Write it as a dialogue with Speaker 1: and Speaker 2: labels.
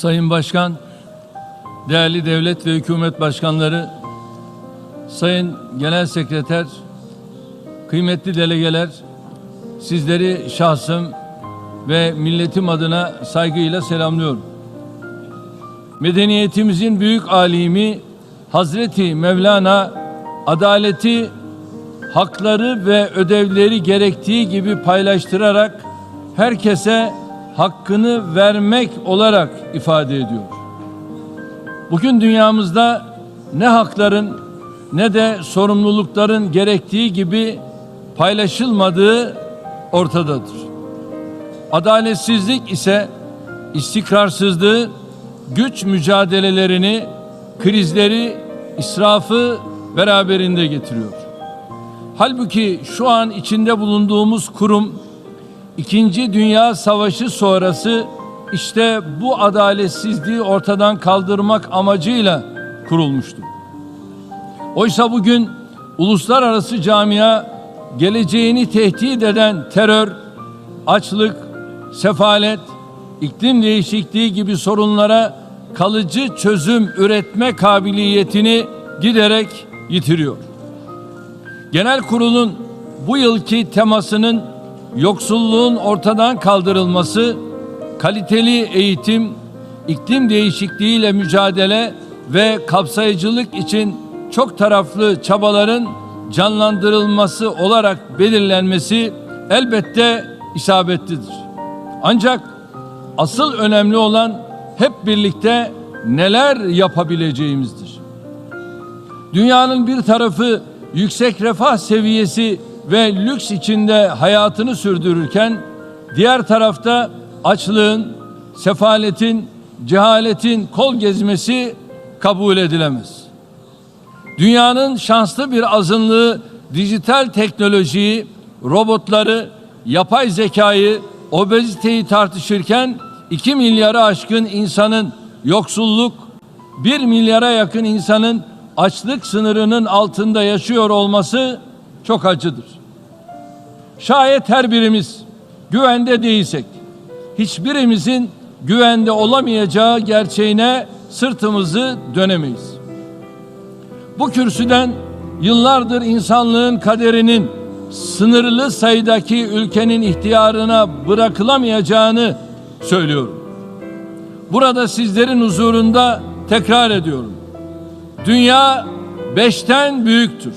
Speaker 1: Sayın Başkan, değerli devlet ve hükümet başkanları, Sayın Genel Sekreter, kıymetli delegeler, sizleri şahsım ve milletim adına saygıyla selamlıyorum. Medeniyetimizin büyük alimi Hazreti Mevlana adaleti, hakları ve ödevleri gerektiği gibi paylaştırarak herkese hakkını vermek olarak ifade ediyor. Bugün dünyamızda ne hakların ne de sorumlulukların gerektiği gibi paylaşılmadığı ortadadır. Adaletsizlik ise istikrarsızlığı, güç mücadelelerini, krizleri, israfı beraberinde getiriyor. Halbuki şu an içinde bulunduğumuz kurum İkinci Dünya Savaşı sonrası işte bu adaletsizliği ortadan kaldırmak amacıyla kurulmuştu. Oysa bugün uluslararası camia geleceğini tehdit eden terör, açlık, sefalet, iklim değişikliği gibi sorunlara kalıcı çözüm üretme kabiliyetini giderek yitiriyor. Genel kurulun bu yılki temasının yoksulluğun ortadan kaldırılması, kaliteli eğitim, iklim değişikliğiyle mücadele ve kapsayıcılık için çok taraflı çabaların canlandırılması olarak belirlenmesi elbette isabetlidir. Ancak asıl önemli olan hep birlikte neler yapabileceğimizdir. Dünyanın bir tarafı yüksek refah seviyesi ve lüks içinde hayatını sürdürürken diğer tarafta açlığın, sefaletin, cehaletin kol gezmesi kabul edilemez. Dünyanın şanslı bir azınlığı dijital teknolojiyi, robotları, yapay zekayı, obeziteyi tartışırken 2 milyara aşkın insanın yoksulluk, 1 milyara yakın insanın açlık sınırının altında yaşıyor olması çok acıdır. Şayet her birimiz güvende değilsek, hiçbirimizin güvende olamayacağı gerçeğine sırtımızı dönemeyiz. Bu kürsüden yıllardır insanlığın kaderinin sınırlı sayıdaki ülkenin ihtiyarına bırakılamayacağını söylüyorum. Burada sizlerin huzurunda tekrar ediyorum. Dünya beşten büyüktür.